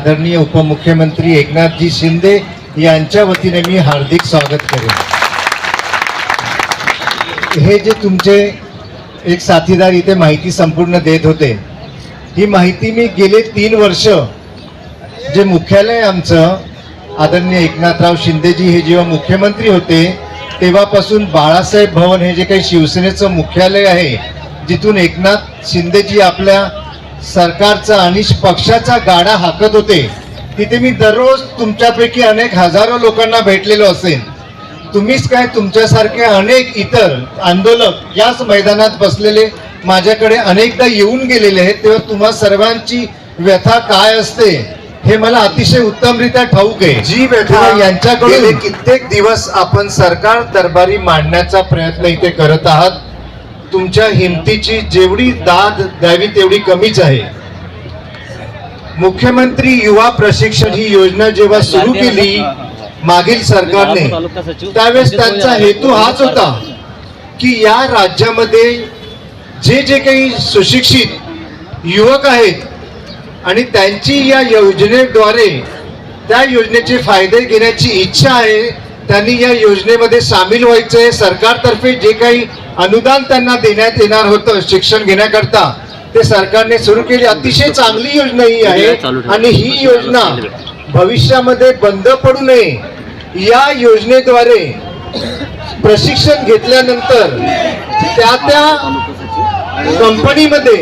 आदरणीय उपमुख्यमंत्री एकनाथजी शिंदे यांच्या वतीने मी हार्दिक स्वागत करेन. हे जे तुमचे एक साथीदार इथे माहिती संपूर्ण देत होते ही माहिती मी गेले तीन वर्ष जे मुख्यालय आमचं आदरणीय एकनाथराव शिंदेजी हे जेव्हा मुख्यमंत्री होते तेव्हापासून बाळासाहेब भवन हे जे काही शिवसेनेचं मुख्यालय आहे जिथून एकनाथ शिंदेजी आपल्या सरकारचा आणि पक्षाचा गाडा हाकत होते. तिथे मी दररोज तुमच्यापैकी अनेक हजारो लोकांना भेटलेलो असेन. तुम्हीच काय तुमच्यासारखे अनेक इतर आंदोलक याच मैदानात बसलेले माझ्याकडे अनेकदा येऊन गेलेले आहेत तेव्हा तुम्हा सर्वांची व्यथा काय असते हे मला अतिशय उत्तमरित्या ठाऊक आहे. जी व्यथा यांच्याकडून गेले कित्येक दिवस आपण सरकार दरबारी मांडण्याचा प्रयत्न इथे करत आहात तुमच्या हिमतीची जेवढी दाद द्यावी तेवढी कमीच आहे. मुख्यमंत्री युवा प्रशिक्षण ही योजना जेव्हा सुरू केली मागील सरकारने त्यावेळेस त्यांचा हेतू हाच होता की या राज्यामध्ये जे जे काही सुशिक्षित युवक आहेत आणि त्यांची या योजनेद्वारे त्या योजनेचे फायदे घेण्याची इच्छा आहे त्यांनी या योजनेमध्ये सामील व्हायचे सरकारतर्फे जे काही अनुदान त्यांना देण्यात येणार होतं शिक्षण घेण्याकरता. ते सरकारने सुरू केली. अतिशय चांगली योजना ही आहे आणि ही योजना भविष्यामध्ये बंद पडू नये. या योजनेद्वारे प्रशिक्षण घेतल्यानंतर त्या त्या कंपनीमध्ये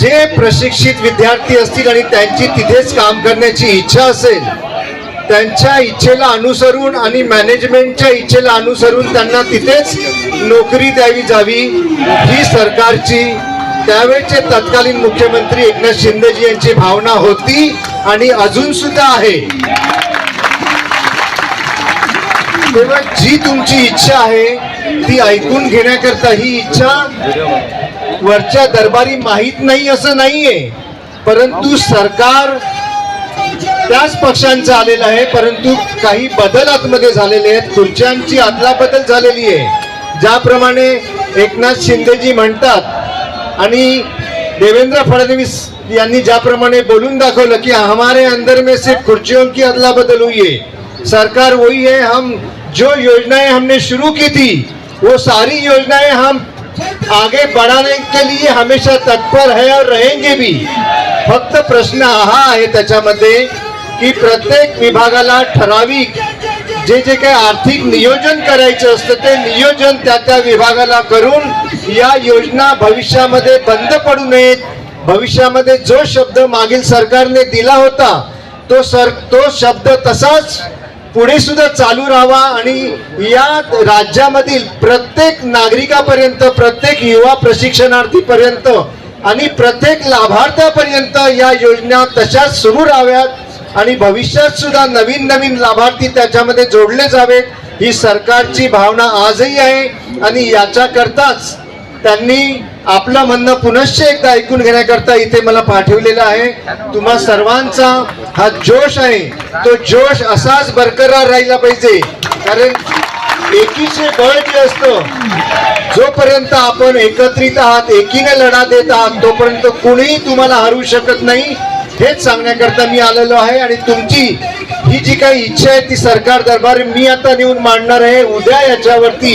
जे प्रशिक्षित विद्यार्थी असतील आणि त्यांची तिथेच काम करण्याची इच्छा असेल त्यांच्या इच्छेला अनुसरून आणि मॅनेजमेंटच्या इच्छेला अनुसरून त्यांना तिथेच नोकरी द्यावी जावी ही सरकारची. त्यावेळचे तत्कालीन मुख्यमंत्री एकनाथ शिंदेजी यांची भावना होती आणि अजून सुद्धा आहे. तेव्हा जी तुमची इच्छा आहे ती ऐकून घेण्याकरता ही इच्छा वरच्या दरबारी माहीत नाही असं नाहीये. परंतु सरकार त्याच पक्षांचं आलेलं आहे परंतु काही बदल आतमध्ये झालेले आहेत. खुर्च्यांची अदलाबदल झालेली आहे. ज्याप्रमाणे एकनाथ शिंदेजी म्हणतात आणि देवेंद्र फडणवीस यांनी ज्याप्रमाणे बोलून दाखवलं की हमारे अंदर में सिर्फ खुर्चियों की अदला बदल हुई है. सरकार वही है हम जो योजनाएं हमने शुरू की थी वो सारी योजनाएं हम आगे बढ़ाने के लिए हमेशा तत्पर है और रहेंगे भी। फक्त प्रश्न हा आहे त्याच्यामध्ये की प्रत्येक विभागाला ठराविक जे जे काही आर्थिक नियोजन करायचं असतं ते नियोजन त्या त्या विभागाला करून या योजना भविष्यामध्ये बंद पडू नयेत. भविष्यामध्ये जो शब्द मागील सरकारने दिला होता तो सर तो शब्द तसाच पुढे सुद्धा चालू राहावा आणि या राज्यामधील प्रत्येक नागरिकापर्यंत प्रत्येक युवा प्रशिक्षणार्थीपर्यंत आणि प्रत्येक लाभार्थ्यापर्यंत या योजना तशाच सुरू राहाव्यात. आणि भविष्यात सुद्धा नवीन नवीन लाभार्थी त्याच्यामध्ये जोडले जावेत. ही सरकारची भावना आजही आहे आणि याच्याकरताच त्यांनी आपलं म्हणणं पुनश्च एकदा ऐकून घेण्याकरता इथे मला पाठवलेलं आहे. तुम्हा सर्वांचा हा जोश आहे. तो जोश असाच बरकरार राहिला पाहिजे. कारण एकीचे बळ जे असतं जोपर्यंत आपण एकत्रित आहात एकीने लढा देत आहात तोपर्यंत कुणीही तुम्हाला हरवू शकत नाही. हेच सांगण्याकरता मी आलेलो आहे आणि तुमची ही जी काही इच्छा आहे ती सरकार दरबार मी आता नेऊन मांडणार आहे. उद्या याच्यावरती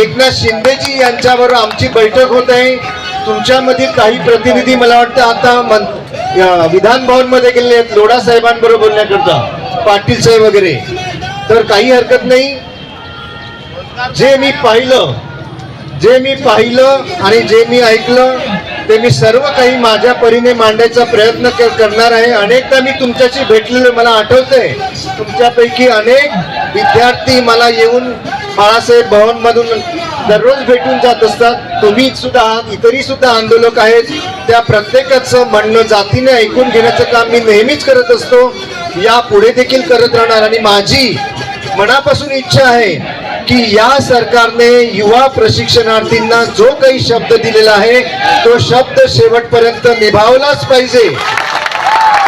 एकनाथ शिंदेजी यांच्याबरोबर आमची बैठक होत आहे. तुमच्यामधील काही प्रतिनिधी मला वाटतं आता मन विधान भवनमध्ये गेले आहेत लोढा साहेबांबरोबर बोलण्याकरता पाटील साहेब वगैरे. तर काही हरकत नाही. जे मी पाहिलं जे मी पाहिलं आणि जे मी ऐकलं ते मी सर्व काही माझ्या परीने मांडायचा प्रयत्न करणार आहे. अनेकदा मी तुमच्याशी भेटलेलो मला आठवतंय. तुमच्यापैकी अनेक विद्यार्थी मला येऊन बाळासाहेब भवन मधून दररोज भेटून जात असतात. तुम्ही सुद्धा आहात इतरही सुद्धा आंदोलक आहेत. त्या प्रत्येकाचं म्हणणं जातीने ऐकून घेण्याचं काम मी नेहमीच करत असतो. या पुढे देखील करत राहणार आणि माझी मनापासून इच्छा आहे की या सरकारने युवा प्रशिक्षणार्थींना जो काही शब्द दिलेला आहे तो शब्द शेवटपर्यंत निभावलाच पाहिजे.